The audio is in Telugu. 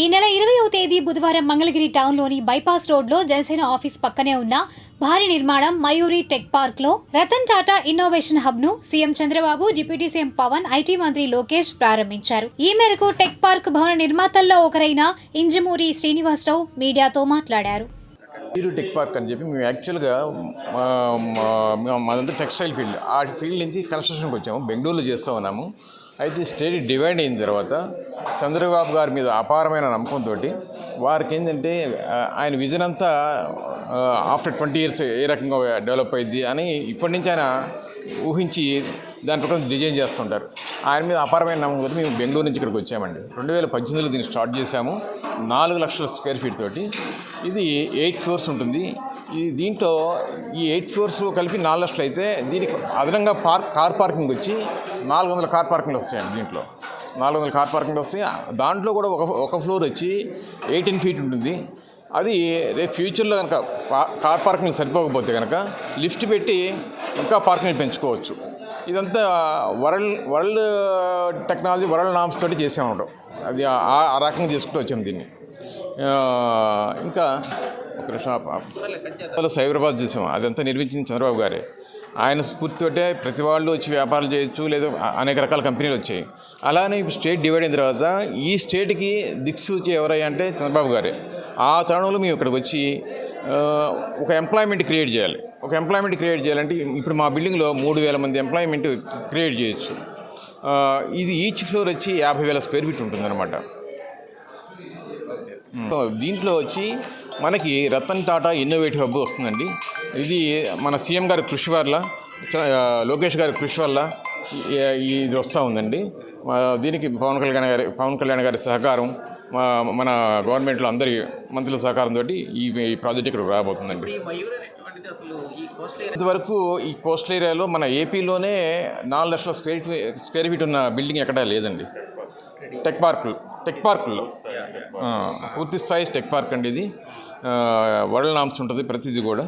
ఈ నెల ఇరవైవ తేదీ బుధవారం మంగళగిరి టౌన్లోని బైపాస్ రోడ్లో జనసేన ఆఫీస్ పక్కనే ఉన్న భారీ నిర్మాణం మయూరి టెక్ పార్క్లో Ratan Tata innovation హబ్ను CM Chandrababu deputy CM Pawan IT మంత్రి లోకేష్ ప్రారంభించారు. ఈ మేరకు టెక్ పార్క్ భవన నిర్మాతల్లో ఒకరైన ఇంజమూరి శ్రీనివాసరావు మీడియాతో మాట్లాడారు. మీరు టెక్ పార్క్ అని చెప్పి మేము యాక్చువల్గా మాదంతా టెక్స్టైల్ ఫీల్డ్. ఆ ఫీల్డ్ నుంచి కన్స్ట్రక్షన్కి వచ్చాము. బెంగళూరులో చేస్తూ ఉన్నాము. అయితే స్టేట్ డివైడ్ అయిన తర్వాత చంద్రబాబు గారి మీద అపారమైన నమ్మకంతో వారికి ఏంటంటే ఆయన విజన్ అంతా ఆఫ్టర్ ట్వంటీ ఇయర్స్ ఏ రకంగా డెవలప్ అయింది అని ఇప్పటి నుంచి ఆయన ఊహించి దాని ప్రకారం డిజైన్ చేస్తుంటారు ఆయన మీద అపారమైన నమ్మకం మేము బెంగళూరు నుంచి ఇక్కడికి వచ్చామండి. రెండు వేల పద్దెనిమిదిలో దీన్ని స్టార్ట్ చేశాము. నాలుగు లక్షల స్క్వేర్ ఫీట్ తోటి. ఇది ఎయిట్ ఫ్లోర్స్ ఉంటుంది. ఈ దీంట్లో ఈ ఎయిట్ ఫ్లోర్స్ కలిపి నాలుగు లక్షలు అయితే దీనికి అదనంగా పార్క్ కార్ పార్కింగ్ వచ్చి నాలుగు వందల కార్ పార్కింగ్లు వస్తాయండి దీంట్లో. నాలుగు వందల కార్ పార్కింగ్లు వస్తాయి. దాంట్లో కూడా ఒక ఒక ఫ్లోర్ వచ్చి ఎయిటీన్ ఫీట్ ఉంటుంది. అది రేపు ఫ్యూచర్లో కనుక కార్ పార్కింగ్ సరిపోకపోతే కనుక లిఫ్ట్ పెట్టి ఇంకా పార్కింగ్ పెంచుకోవచ్చు. ఇదంతా world world technology world norms తోటి చేసాము అది ఆ ఆ రకంగా చేసుకుంటూ వచ్చాము దీన్ని. ఇంకా ఆపు. సైబరాబాద్ చూసాం అదంతా నిర్మించింది చంద్రబాబు గారే. ఆయన స్ఫూర్తితోటే ప్రతి వాళ్ళు వచ్చి వ్యాపారాలు చేయొచ్చు లేదా అనేక రకాల కంపెనీలు వచ్చాయి. అలానే స్టేట్ డివైడ్ అయిన తర్వాత ఈ స్టేట్కి దిక్సూచి ఎవరయ్యా అంటే చంద్రబాబు గారే. ఆ తరుణంలో మేము ఇక్కడికి వచ్చి ఒక ఎంప్లాయ్మెంట్ క్రియేట్ చేయాలి. ఒక ఎంప్లాయ్మెంట్ క్రియేట్ చేయాలంటే ఇప్పుడు మా బిల్డింగ్లో మూడు వేల మంది ఎంప్లాయ్మెంట్ క్రియేట్ చేయొచ్చు. ఇది ఈచ్ ఫ్లోర్ వచ్చి యాభై వేల స్క్వేర్ ఫీట్ ఉంటుందన్నమాట. దీంట్లో వచ్చి మనకి రతన్ టాటా ఇన్నోవేటివ్ హబ్ వస్తుందండి. ఇది మన సీఎం గారి కృషి వల్ల లోకేష్ గారి కృషి వల్ల ఇది వస్తూ ఉందండి. దీనికి పవన్ కళ్యాణ్ గారి పవన్ కళ్యాణ్ గారి సహకారం మన గవర్నమెంట్లో అందరి మంత్రుల సహకారంతో ఈ ఈ ప్రాజెక్ట్ ఇక్కడ రాబోతుందండి. ఈ ఇంతవరకు ఈ కోస్టల్ ఏరియాలో మన ఏపీలోనే నాలుగు లక్షల స్క్వేర్ ఫీ స్క్వేర్ ఫీట్ ఉన్న బిల్డింగ్ ఎక్కడా లేదండి. టెక్ పార్కులు టెక్ పార్కుల్లో పూర్తి స్థాయి టెక్ పార్క్ అండి ఇది. వరల్డ్ నామ్స్ ఉంటుంది ప్రతిదీ కూడా.